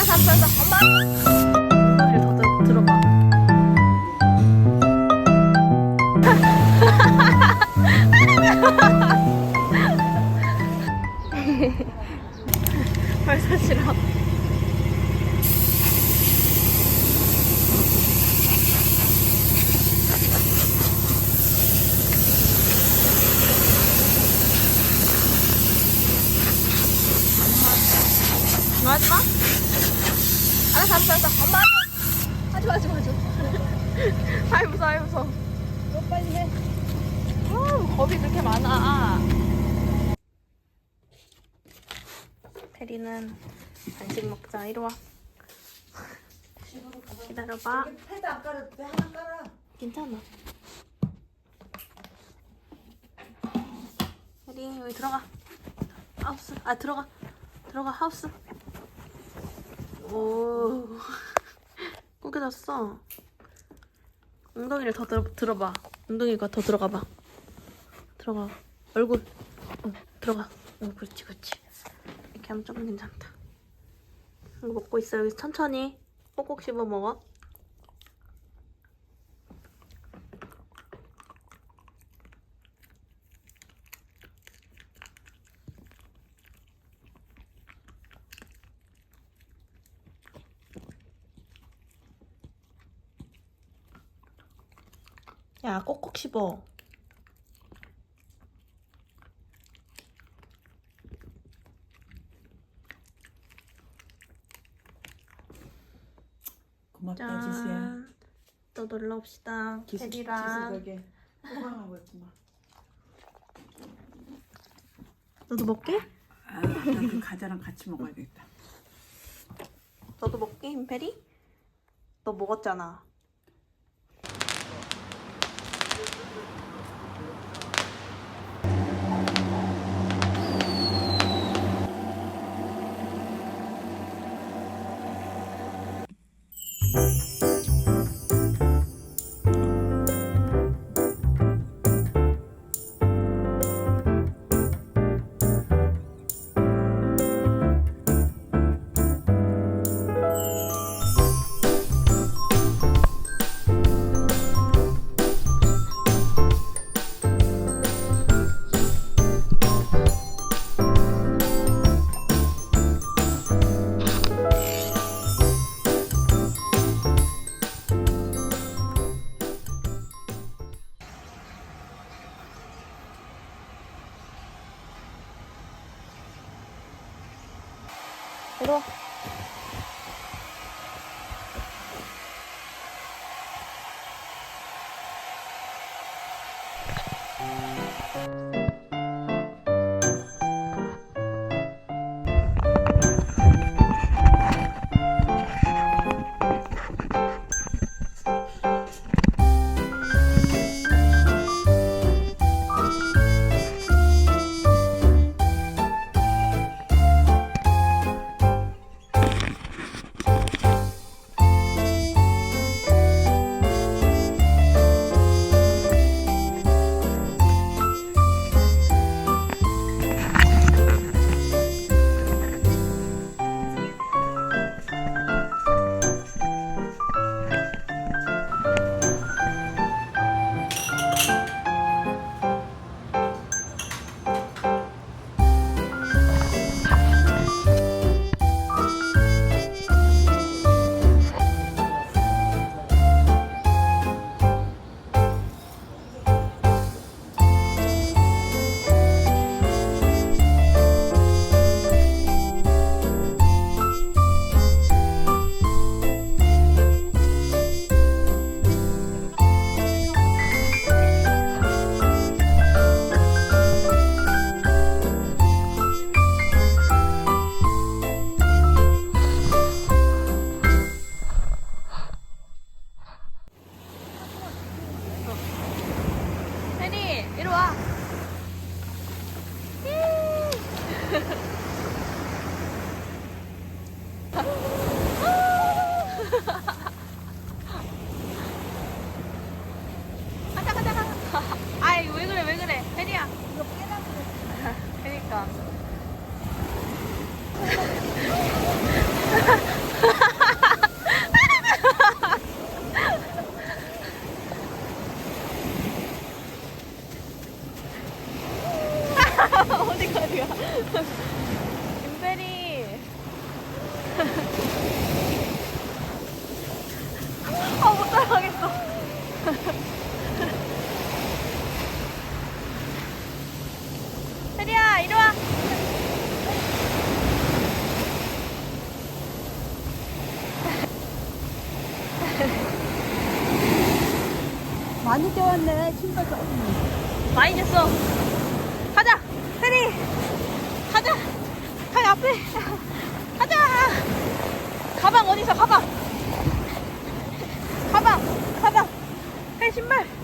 알았어, 알았어, 알았어. 엄마. 마. 알았어, 알았어, 알았어. 엄마. 하지 마, 하지 마, 하지 마. 아이 무서워, 아이 무서워. 너 빨리 해. 아, 겁이 그렇게 많아. 페리는 간식 먹자. 이리 와. 기다려봐. 패드 안돼 하나 깔아 괜찮아. 페리 여기 들어가. 하우스. 아 들어가. 들어가 하우스. 오. 꾸겨졌어. 엉덩이를 더 들어, 들어봐. 엉덩이가 더 들어가봐. 들어가. 얼굴. 어, 들어가. 어, 그렇지, 그렇지. 이렇게 하면 좀 괜찮다. 이거 먹고 있어. 여기 천천히 꼭꼭 씹어 먹어. 야, 꼭꼭 씹어. 고맙다 지수야 짠. 또 놀러 옵시다. 기수. 되게 호강하고 있구만 너도 먹게? 아 나그 과자랑 같이 먹어야겠다 너도 먹게, 임페리? 너 먹었잖아. 이리 와. 세리야 이리 와. 많이 뛰어왔네 신발 좀. 많이 뛰었어 가자 세리. 가자. 가기 앞에. 가자. 가방 어디 있어 가방. 가방 가방. 세 신발.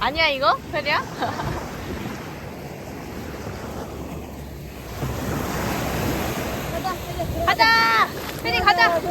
아니야 이거? 페리야? 가자! 페리 가자! 여기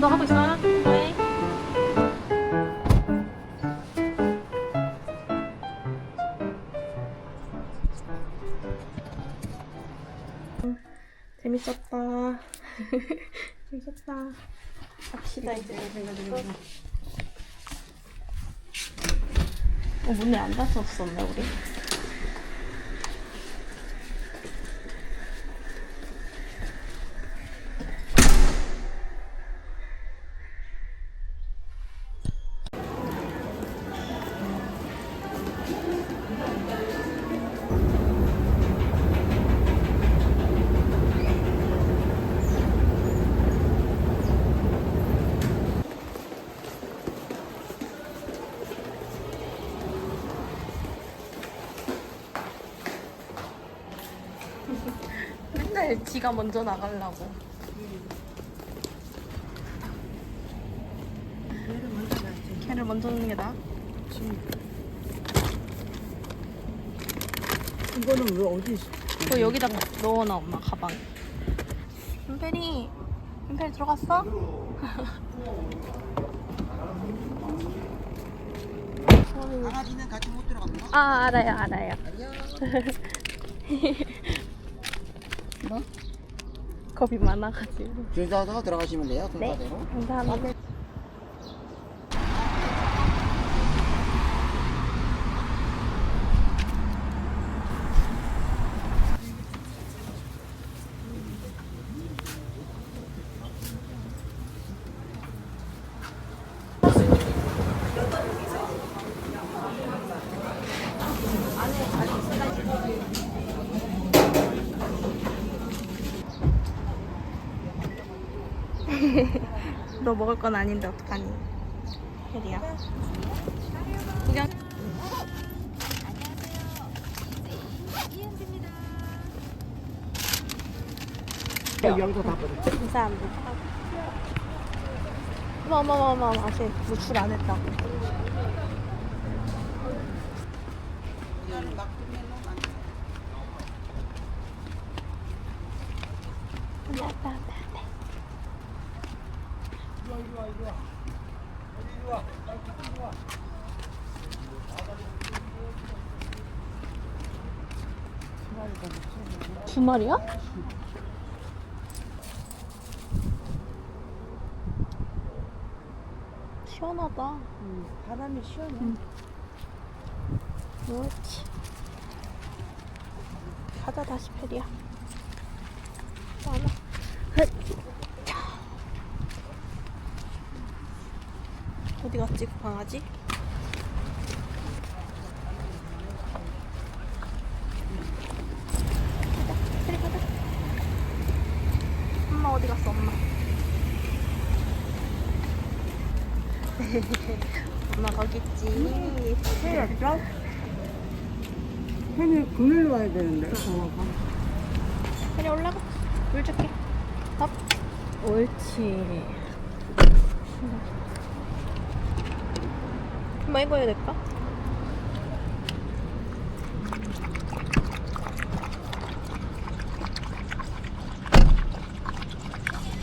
더 하고 있어. 해. 재밌었다. 재밌었다. 갑시다 이제. 어 문에 안 닫혔었네 우리. 맨날 지가 먼저 나가려고. 걔를 먼저 넣는 게 나아. 이거는 왜 어디 있어? 그 여기다 넣어놔 엄마 가방. 은펠이, 은펠 들어갔어? 강아지는 같이 못 들어갔나? 아 알아요 알아요. 뭐? 겁이 많아가지고. 순서대로 들어가시면 돼요. 네, 순서대로. 감사합니다. 너 먹을 건 아닌데 어떡하니? 혜리야. 구경. 여기서 다안 돼. 어머 어머 어머 어머 아직 노출 안 했다고. 안돼 안돼 안돼 안돼. 두 마리야? 시원하다. 응, 바람이 시원해. 그렇지. 가자 다시 페리야. 많아. 어디 갔지 그 강아지? 엄마 어디 갔어 엄마? 엄마 거기 있지. 해였어? 해는 그늘로 와야 되는데, 정화가. 그래 올라가 물 줄게 밥 옳지 이거 해야 될까?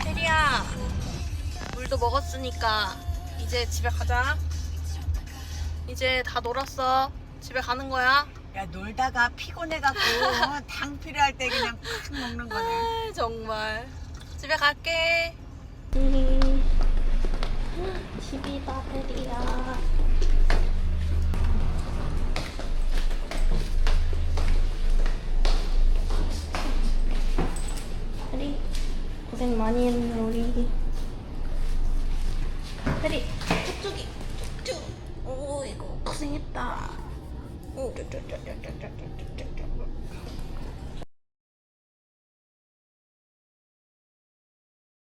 혜리야 물도 먹었으니까 이제 집에 가자. 이제 다 놀았어. 집에 가는 거야? 야, 놀다가 피곤해갖고, 어, 당 필요할 때 그냥 팍 먹는 거네. 아, 정말. 집에 갈게. 집이다 페리야 많이 했네 우리